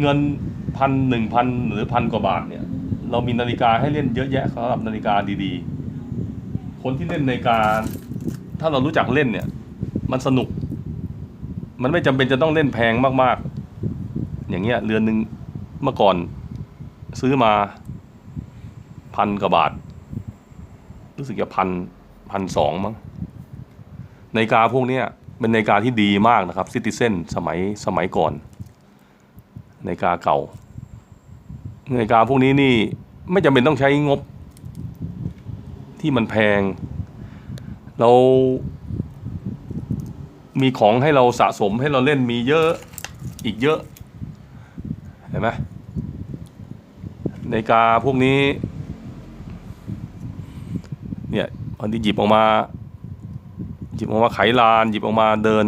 เงินพันหนึ่งพันหรือพันกว่าบาทเนี่ย เรามีนาฬิกาให้เล่นเยอะแยะสำหรับนาฬิกาดีๆ คนที่เล่นนาฬิกา ถ้าเรารู้จักเล่นเนี่ย มันสนุก มันไม่จำเป็นจะต้องเล่นแพงมากๆ อย่างเงี้ยเรือนหนึ่งเมื่อก่อนซื้อมาพันกว่าบาท รู้สึกจะพันพันสองมั้งนาฬิกาพวกเนี้ยเป็นนาฬิกาที่ดีมากนะครับซิติเซนสมัยสมัยก่อน นาฬิกาเก่านาฬิกาพวกนี้นี่ไม่จำเป็นต้องใช้งบที่มันแพง เรามีของให้เราสะสมให้เราเล่นมีเยอะอีกเยอะเห็นไหมนาฬิกาพวกนี้เนี่ยตอนที่หยิบออกมา หยิบออกมาไขลาน หยิบออกมาเดิน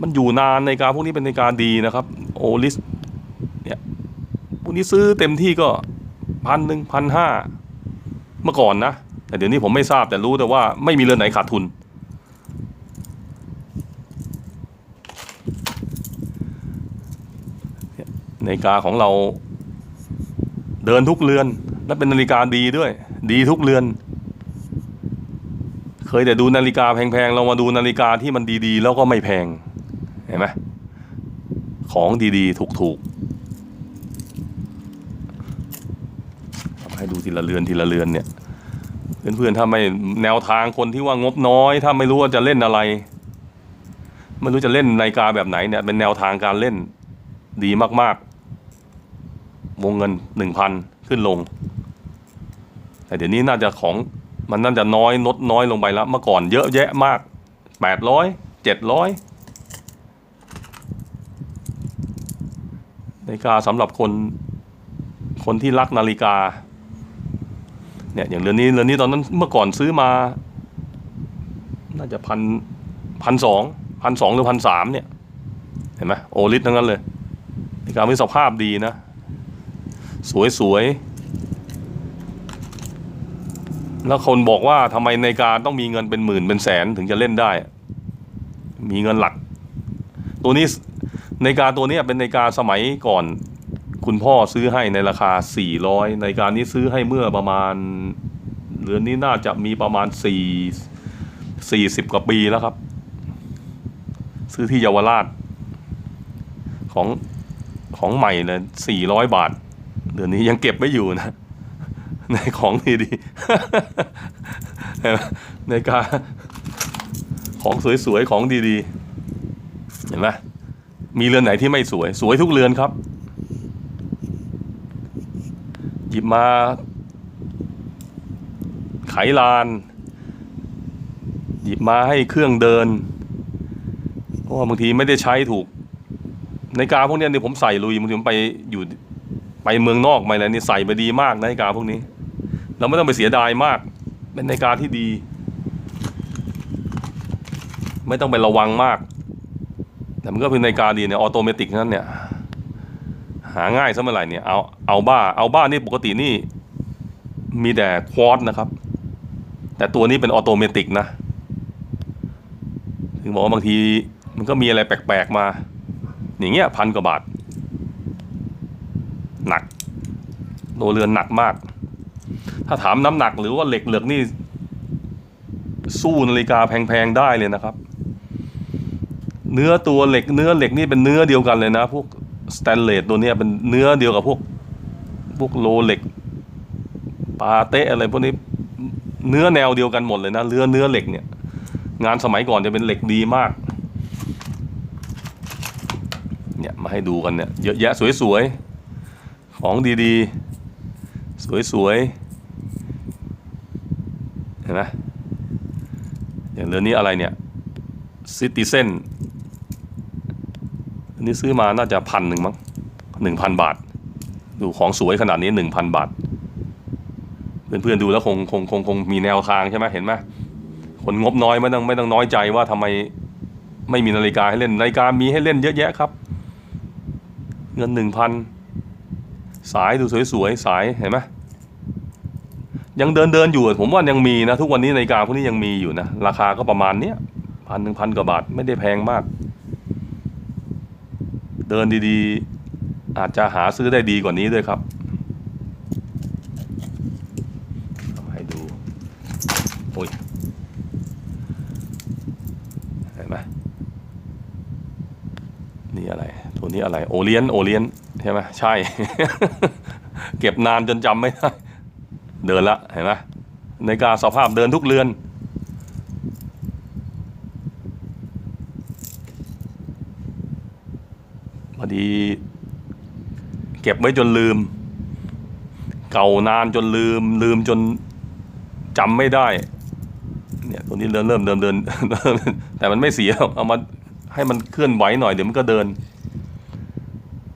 มันอยู่นานนาฬิกาพวกนี้เป็นนาฬิกาดีนะครับ โอลิสเนี่ยพวกนี้ซื้อเต็มที่ก็พันหนึ่งพันห้าเมื่อก่อนนะ แต่เดี๋ยวนี้ผมไม่ทราบแต่รู้แต่ว่าไม่มีเรือนไหนขาดทุน นาฬิกาของเราเดินทุกเรือน และเป็นนาฬิกาดีด้วย ดีทุกเรือน เคยแต่ดูนาฬิกาแพงๆ เรามาดูนาฬิกาที่มันดีๆ แล้วก็ไม่แพง เห็นไหม ของดีๆ ถูกๆให้ดูทีละเรือนทีละเรือนเนี่ยเพื่อนๆถ้าไม่แนวทางคนที่ว่างบน้อย ถ้าไม่รู้ว่าจะเล่นอะไร ไม่รู้จะเล่นนาฬิกาแบบไหนเนี่ยเป็นแนวทางการเล่นดีมากๆ วงเงินหนึ่งพันขึ้นลง แต่เดี๋ยวนี้น่าจะของมันน่าจะน้อยลดน้อยลงไปแล้ว เมื่อก่อนเยอะแยะมากแปดร้อยเจ็ดร้อย นาฬิกาสำหรับคนคนที่รักนาฬิกาเนี่ยอย่างเรือนนี้เรือนนี้ตอนนั้นเมื่อก่อนซื้อมา น่าจะพันพันสองพันสองหรือพันสามเนี่ย เห็นไหมโอลิสทั้งนั้นเลยนาฬิกามีสภาพดีนะ สวยๆแล้วคนบอกว่าทำไมนาฬิกาต้องมีเงินเป็นหมื่นเป็นแสนถึงจะเล่นได้ มีเงินหลัก ตัวนี้ นาฬิกาตัวนี้เป็นนาฬิกาสมัยก่อน คุณพ่อซื้อให้ในราคา 400นาฬิกานี้ซื้อให้เมื่อประมาณเรือนนี้น่าจะมีประมาณ 4 40 กว่าปีแล้วครับ ซื้อที่เยาวราช ของของใหม่เลย400 บาท เดือนนี้ยังเก็บไม่อยู่นะในของดีๆเห็นไหมในการของสวยๆ ของดีๆ เห็นไหม มีเรือนไหนที่ไม่สวย สวยทุกเรือนครับ หยิบมา ไขลาน หยิบมาให้เครื่องเดิน เพราะว่าบางทีไม่ได้ใช้ถูก ในกาพวกนี้เนี่ยผมใส่ลุยบางทีผมไปอยู่ไปเมืองนอกมาอะไรนี่ใส่ไปดีมากนาฬิกาพวกนี้ เราไม่ต้องไปเสียดายมาก เป็นนาฬิกาที่ดี ไม่ต้องไประวังมาก แต่มันก็เป็นนาฬิกาดีเนี่ยออโตเมติกนั้นเนี่ย หาง่ายซะเมื่อไหร่เนี่ยเอาเอาบ้าเอาบ้านี่ปกตินี่มีแต่ควอตนะครับ แต่ตัวนี้เป็นออโตเมติกนะ ถึงบอกว่าบางทีมันก็มีอะไรแปลกๆมา อย่างเงี้ยพันกว่าบาท หนักโลเรือนหนักมาก ถ้าถามน้ำหนักหรือว่าเหล็กเหลือกนี่ สู้นาฬิกาแพงๆได้เลยนะครับ เนื้อตัวเหล็ก เนื้อเหล็กนี่เป็นเนื้อเดียวกันเลยนะ พวกสแตนเลสตัวเนี้ยเป็นเนื้อเดียวกับพวก พวกโลเหล็กปาเตะอะไรพวกนี้เนื้อแนวเดียวกันหมดเลยนะเนื้อเนื้อเหล็กเนี่ย งานสมัยก่อนจะเป็นเหล็กดีมาก เนี่ยมาให้ดูกันเนี่ยเยอะแยะสวยๆ ของดีๆ สวยๆ เห็นไหมอย่างเรือนี้อะไรเนี่ยซิติเซน อันนี้ซื้อมาน่าจะพันหนึ่งมั้งหนึ่งพันบาท ดูของสวยขนาดนี้หนึ่งพันบาท เพื่อนๆดูแล้วคงคงคงคงมีแนวทางใช่ไหมเห็นไหมคนงบน้อยไม่ต้องไม่ต้องน้อยใจว่าทำไมไม่มีนาฬิกาให้เล่นนาฬิกามีให้เล่นเยอะแยะครับ เงินหนึ่งพันสายดูสวยๆสายเห็นไหมยังเดินเดินอยู่ผมว่ายังมีนะ ทุกวันนี้นาฬิกาพวกนี้ยังมีอยู่นะ ราคาก็ประมาณเนี้ยพันหนึ่งพันกว่าบาทไม่ได้แพงมาก เดินดีอาจจะหาซื้อได้ดีกว่านี้ด้วยครับให้ดูโอ้ยเห็นไหมนี่อะไร ตัวนี้อะไร โอเลียน โอเลียน ใช่ไหมใช่ เก็บนานจนจำไม่ได้ เดินละ เห็นไหมในกาสภาพเดินทุกเรือน อดี เก็บไว้จนลืม เก่านานจนลืม ลืมจนจำไม่ได้ เนี่ยตัวนี้เริ่มเริ่มเดินเดินแต่มันไม่เสียเอามาให้มันเคลื่อนไหวหน่อยเดี๋ยวมันก็เดิน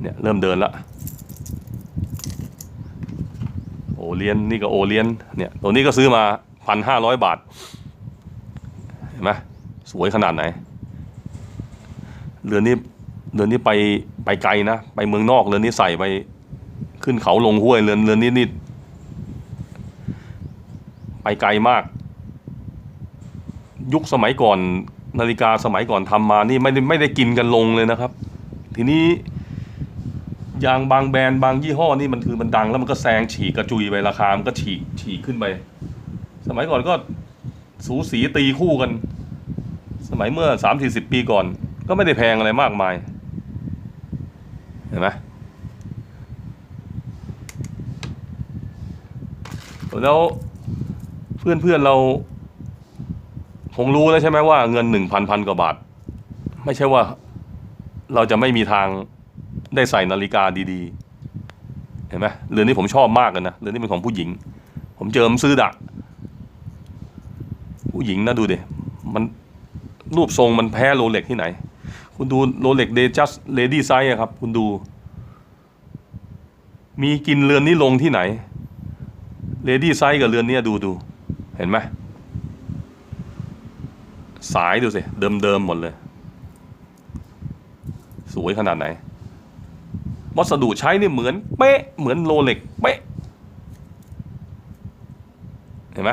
เนี่ยเริ่มเดินละโอเลียนนี่ก็โอเลียนเนี่ยตัวนี้ก็ซื้อมาพันห้าร้อยบาท เห็นไหมสวยขนาดไหนเรือนี้ เรือนนี้ไปไปไกลนะไปเมืองนอกเรือนนี้ใส่ไปขึ้นเขาลงห้วยเรือนเรือนนี้นี่ไปไกลมาก ยุคสมัยก่อนนาฬิกาสมัยก่อนทำมานี่ไม่ได้ไม่ได้กินกันลงเลยนะครับ ทีนี้ยางบางแบรนด์บางยี่ห้อนี่มันคือมันดังแล้วมันก็แซงฉีกกระจุยไปราคามันก็ฉีกฉีกขึ้นไป สมัยก่อนก็สูสีตีคู่กัน สมัยเมื่อสามสี่สิบปีก่อน ก็ไม่ได้แพงอะไรมากมาย เห็นไหมแล้วเพื่อนเพื่อนๆเราคงรู้แล้วใช่ไหมว่าเงินหนึ่งพันพันกว่าบาท ไม่ใช่ว่าเราจะไม่มีทางได้ใส่นาฬิกาดีๆ เห็นไหมเรือนนี้ผมชอบมากเลยนะเรือนนี้เป็นของผู้หญิง ผมเจอมซื้อดะผู้หญิงนะดูดิมันรูปทรงมันแพ้โรเล็กที่ไหน คุณดูโรเล็กเดจัสเลดี้ไซส์ครับ คุณดู มีกินเรือนนี้ลงที่ไหนเลดี้ไซส์กับเรือนนี้ดูดู เห็นไหมสายดูสิ เดิมๆหมดเลย สวยขนาดไหน วัสดุใช้นี่เหมือนเป๊ะ เหมือนโรเล็กเป๊ะ เห็นไหม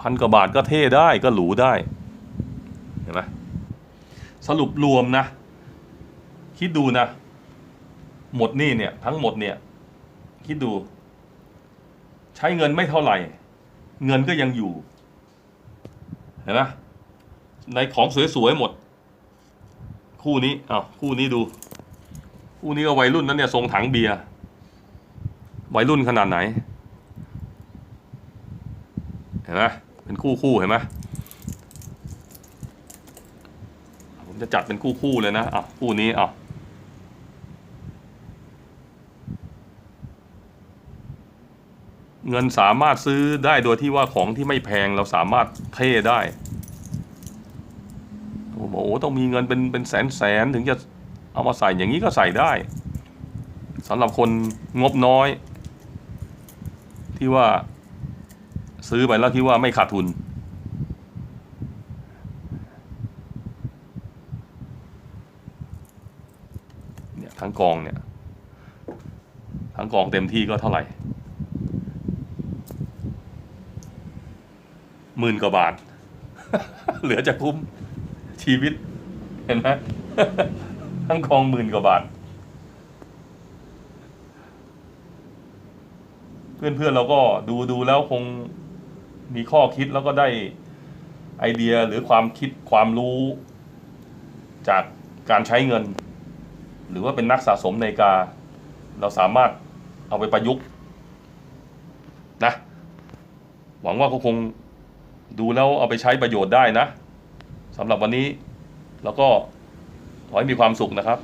พันกว่าบาทก็เท่ได้ก็หรูได้ เห็นไหม สรุปรวมนะ คิดดูนะ หมดนี่เนี่ย ทั้งหมดเนี่ย คิดดู ใช้เงินไม่เท่าไหร่ เงินก็ยังอยู่ เห็นไหมในของสวยๆหมด คู่นี้อ้าวคู่นี้ดู คู่นี้ก็วัยรุ่นนั้นเนี่ยทรงถังเบียร์วัยรุ่นขนาดไหน เห็นไหมเป็นคู่คู่เห็นไหมผม จะจัดเป็นคู่คู่ๆเลยนะอะคู่นี้อะเงินสามารถซื้อได้โดยที่ว่าของที่ไม่แพงเราสามารถเท่ได้ผมบอกโอ้ต้องมีเงินเป็นเป็นแสนแสนถึงจะเอามาใส่อย่างนี้ก็ใส่ได้สำหรับคนงบน้อย ที่ว่าซื้อไปแล้วที่ว่าไม่ขาดทุน เนี่ย ทั้งกองเนี่ย ทั้งกองเต็มที่ก็เท่าไหร่หมื่นกว่าบาท เหลือจะคุ้มชีวิต เห็นไหมทั้งกองหมื่นกว่าบาท เพื่อนๆเราก็ดูดูแล้วคงมีข้อคิดแล้วก็ได้ไอเดียหรือความคิดความรู้จากการใช้เงิน หรือว่าเป็นนักสะสมนาฬิกา เราสามารถเอาไปประยุกต์นะหวังว่าเขาคงดูแล้วเอาไปใช้ประโยชน์ได้นะสำหรับวันนี้ แล้วก็ขอให้มีความสุขนะครับ